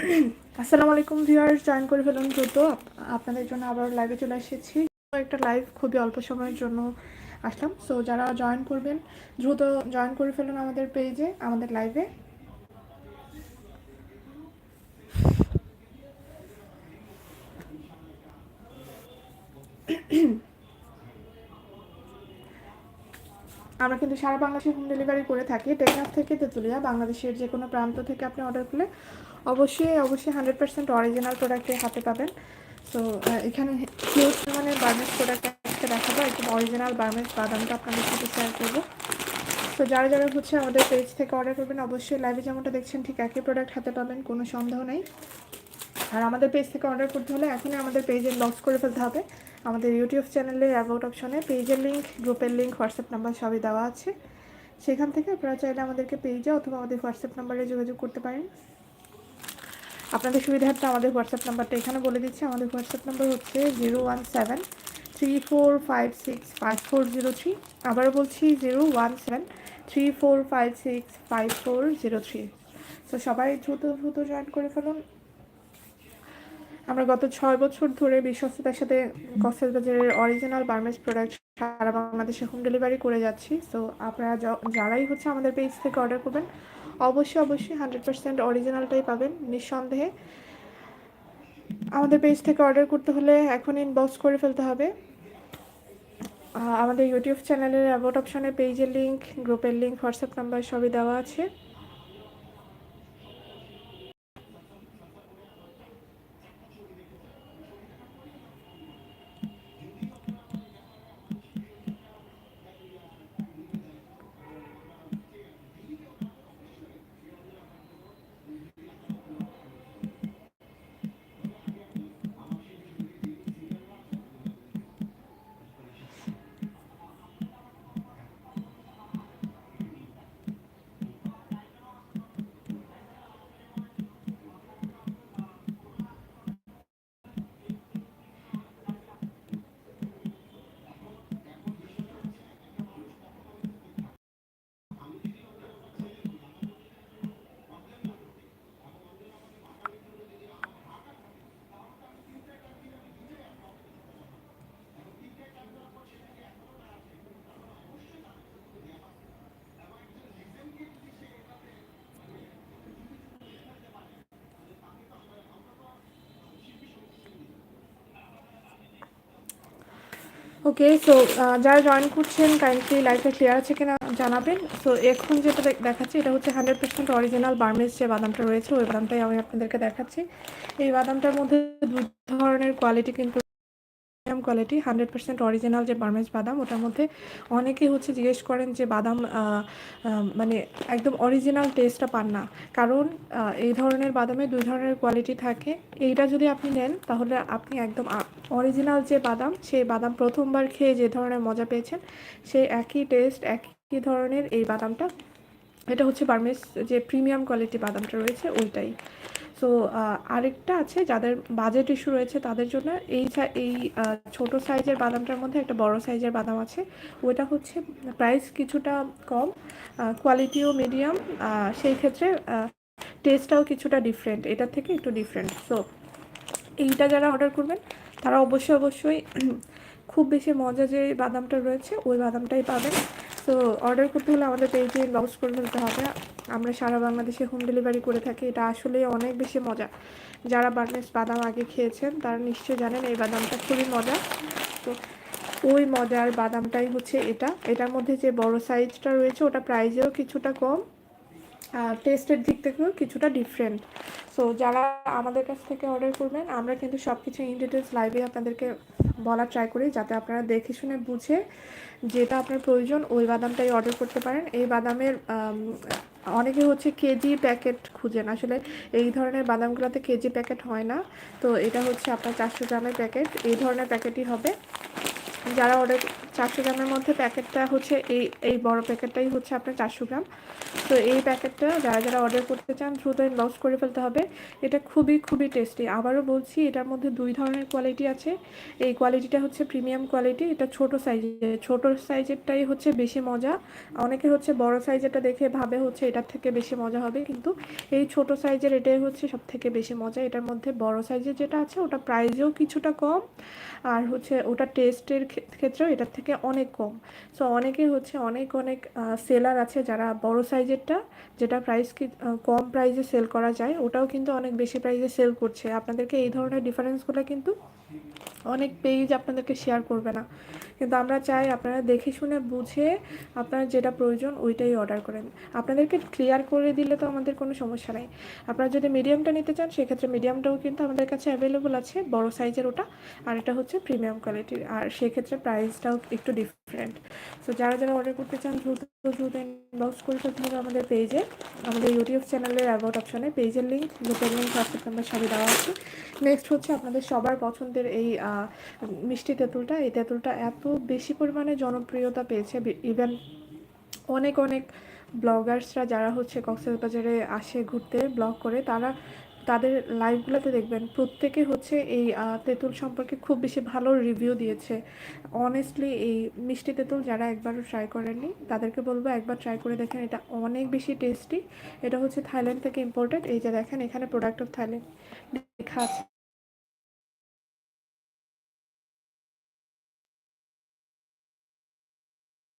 আসসালামু আলাইকুম viewers join করে ফেলুন দ্রুত। আপনাদের জন্য আবার লাইভে চলে এসেছি। একটা লাইভ খুবই অল্প সময়ের জন্য আসলাম। সো যারা জয়েন করবেন, দ্রুত জয়েন করে ফেলুন আমাদের পেজে আমাদের লাইভে আমরা কিন্তু সারা বাংলাদেশে হোম ডেলিভারি করে থাকি। টেকনাফ থেকে তেঁতুলিয়া, বাংলাদেশের যে কোনো প্রান্ত থেকে আপনি অর্ডার করলে অবশ্যই অবশ্যই হান্ড্রেড পার্সেন্ট অরিজিনাল প্রোডাক্টের হাতে পাবেন। তো এখানে হিউজ পরিমাণে বার্মেন্টস প্রোডাক্ট দেখাবো। একদম অরিজিনাল বার্মেন্টস বাদামটা আপনাদের সাথে শেয়ার করব। তো, যারা যারা হচ্ছে আমাদের পেজ থেকে অর্ডার করবেন, অবশ্যই লাইভে যেমনটা দেখছেন, ঠিক একই প্রোডাক্ট হাতে পাবেন, কোনো সন্দেহ নেই। আর আমাদের পেজ থেকে অর্ডার করতে হলে এখনই আমাদের পেজে লস করে ফেলতে হবে। আমাদের ইউটিউব চ্যানেলে অ্যাবাউট অপশনে পেজের লিঙ্ক গ্রুপের লিঙ্ক হোয়াটসঅ্যাপ নাম্বার সবই দেওয়া আছে। সেখান থেকে আপনারা চাইলে আমাদেরকে পেজে অথবা আমাদের হোয়াটসঅ্যাপ নাম্বারে যোগাযোগ করতে পারেন। আপনাদের সুবিধার্থে আমাদের হোয়াটসঅ্যাপ নাম্বারটা এখানে বলে দিচ্ছি। আমাদের হোয়াটসঅ্যাপ নাম্বার হচ্ছে zero one seven three four five six five four zero three আবারও বলছি zero one seven three four five six five four zero three তো সবাই দ্রুত দ্রুত জয়েন করে ফেলুন। আমরা গত ছয় বছর ধরে বিশ্বস্ততার সাথে কক্সবাজারের অরিজিনাল বার্মেজ প্রোডাক্ট সারা বাংলাদেশে হোম ডেলিভারি করে যাচ্ছি। সো আপনারা যারাই হচ্ছে আমাদের পেজ থেকে অর্ডার করবেন, অবশ্যই অবশ্যই হান্ড্রেড পার্সেন্ট অরিজিনালটাই পাবেন, নিঃসন্দেহে। আমাদের পেজ থেকে অর্ডার করতে হলে এখন ইনবক্স করে ফেলতে হবে। আমাদের ইউটিউব চ্যানেলের অ্যাবাউট অপশনে পেজের লিঙ্ক গ্রুপের লিঙ্ক হোয়াটসঅ্যাপ নাম্বার সবই দেওয়া আছে। ওকে সো যারা জয়েন করছেন কাইন্ডলি লাইফটা ক্লিয়ার আছে কিনা জানাবেন। সো এখন যেটা দেখাচ্ছি, এটা হচ্ছে হান্ড্রেড পার্সেন্ট অরিজিনাল বার্মেস যে বাদামটা রয়েছে, ওই বাদামটাই আমি আপনাদেরকে দেখাচ্ছি। এই বাদামটার মধ্যে দু ধরনের কোয়ালিটি কিন্তু premium quality hundred percent original যে বার্মেজ বাদাম, ওটার মধ্যে অনেকেই হচ্ছে জিজ্ঞেস করেন যে বাদাম মানে একদম অরিজিনাল টেস্টটা পান না। কারণ এই ধরনের বাদামে দুই ধরনের কোয়ালিটি থাকে। এইটা যদি আপনি নেন, তাহলে আপনি একদম অরিজিনাল যে বাদাম, সেই বাদাম প্রথমবার খেয়ে যে ধরনের মজা পেয়েছেন, সেই একই টেস্ট একই ধরনের এই বাদামটা, এটা হচ্ছে বার্মেস যে প্রিমিয়াম কোয়ালিটি বাদামটা রয়েছে, ওইটাই। সো আরেকটা আছে যাদের বাজেট ইস্যু রয়েছে তাদের জন্য এই এই ছোট সাইজের বাদামটার মধ্যে একটা বড় সাইজের বাদাম আছে। ওইটা হচ্ছে প্রাইস কিছুটা কম কোয়ালিটিও মিডিয়াম সেই ক্ষেত্রে টেস্টটাও কিছুটা ডিফারেন্ট এটার থেকে একটু ডিফারেন্ট সো এইটা যারা অর্ডার করবেন, তারা অবশ্যই অবশ্যই খুব বেশি মজা যে বাদামটা রয়েছে, ওই বাদামটাই পাবেন। তো অর্ডার করতে হলে আমাদের পেজে লঞ্চ করে ফেলতে হবে। আমরা সারা বাংলাদেশে হোম ডেলিভারি করে থাকি, এটা আসলে অনেক বেশি মজা। যারা বার্নেস বাদাম আগে খেয়েছেন, তারা নিশ্চয়ই জানেন এই বাদামটা খুবই মজা। তো ওই মজার বাদামটাই হচ্ছে এটা। এটার মধ্যে যে বড় সাইজটা রয়েছে, ওটা প্রাইজেও কিছুটা কম। টেস্টের দিক থেকেও কিছুটা ডিফারেন্ট সো যারা আমাদের কাছ থেকে অর্ডার করবেন, আমরা কিন্তু সব কিছু ইন ডিটেলস লাইভে আপনাদেরকে বলার ট্রাই করি, যাতে আপনারা দেখে শুনে বুঝে যেটা আপনার প্রয়োজন, ওই বাদামটাই অর্ডার করতে পারেন। এই বাদামের অনেকে হচ্ছে কেজি প্যাকেট খুঁজেন। আসলে এই ধরনের বাদামগুলোতে কেজি প্যাকেট হয় না। তো এটা হচ্ছে আপনার চারশো গ্রামের প্যাকেট এই ধরনের প্যাকেটই হবে। যারা অর্ডার চারশো গ্রামের মধ্যে প্যাকেটটা হচ্ছে এই এই বড় প্যাকেটটাই হচ্ছে আপনার চারশো গ্রাম। তো এই প্যাকেটটা যারা যারা অর্ডার করতে চান, দ্রুত ইনবক্স করে ফেলতে হবে। এটা খুবই খুবই টেস্টি আবারও বলছি, এটার মধ্যে দুই ধরনের কোয়ালিটি আছে। এই কোয়ালিটিটা হচ্ছে প্রিমিয়াম কোয়ালিটি এটা ছোট সাইজের ছোট সাইজেরটাই হচ্ছে বেশি মজা। অনেকে হচ্ছে বড় সাইজেরটা দেখে ভাবে হচ্ছে এটার থেকে বেশি মজা হবে, কিন্তু এই ছোট সাইজের এটাই হচ্ছে সব থেকে বেশি মজা। এটার মধ্যে বড় সাইজের যেটা আছে, ওটা প্রাইসেও কিছুটা কম। আর হচ্ছে ওটা টেস্টের ক্ষেত্রেও এটার থেকে অনেক কম। সো অনেকে হচ্ছে অনেক অনেক সেলার আছে যারা বড় সাইজেরটা যেটা প্রাইস কি কম প্রাইসে সেল করা যায়, ওটাও কিন্তু অনেক বেশি প্রাইসে সেল করছে। আপনাদেরকে এই ধরনের ডিফারেন্সগুলো কিন্তু অনেক পেজ আপনাদেরকে শেয়ার করবে না। কিন্তু আমরা চাই আপনারা দেখে শুনে বুঝে আপনার যেটা প্রয়োজন ওইটাই অর্ডার করেন। আপনাদেরকে ক্লিয়ার করে দিলে তো আমাদের কোনো সমস্যা নাই। আপনারা যদি মিডিয়ামটা নিতে চান, সেক্ষেত্রে মিডিয়ামটাও কিন্তু আমাদের কাছে অ্যাভেলেবল আছে, বড় সাইজের ওটা, আর এটা হচ্ছে প্রিমিয়াম কোয়ালিটির আর সেক্ষেত্রে প্রাইসটাও একটু ডিফারেন্ট সো যারা যারা অর্ডার করতে চান, দ্রুত দ্রুত ইনবক্স করে ফেলতে হবে আমাদের পেজে আমাদের ইউটিউব চ্যানেলের অ্যাবাউট অপশনে পেজের লিঙ্ক গ্রুপের লিঙ্ক হোয়াটসঅ্যাপ নাম্বার সবই দেওয়া আছে। নেক্সট হচ্ছে আপনাদের সবার পছন্দের এই মিষ্টি তেঁতুলটা, এই তেঁতুলটা এত বেশি পরিমাণে জনপ্রিয়তা পেয়েছে। ইভেন অনেক অনেক ব্লগার্সরা যারা হচ্ছে কক্সবাজারে আসে ঘুরতে, ব্লগ করে, তারা তাদের লাইভগুলোতে দেখবেন, প্রত্যেকে হচ্ছে এই তেঁতুল সম্পর্কে খুব বেশি ভালো রিভিউ দিয়েছে। অনেস্টলি এই মিষ্টি তেঁতুল যারা একবারও ট্রাই করেননি, তাদেরকে বলব একবার ট্রাই করে দেখেন, এটা অনেক বেশি টেস্টি এটা হচ্ছে থাইল্যান্ড থেকে ইম্পোর্টেড এই যে দেখেন, এখানে প্রোডাক্ট অফ থাইল্যান্ড লেখা আছে।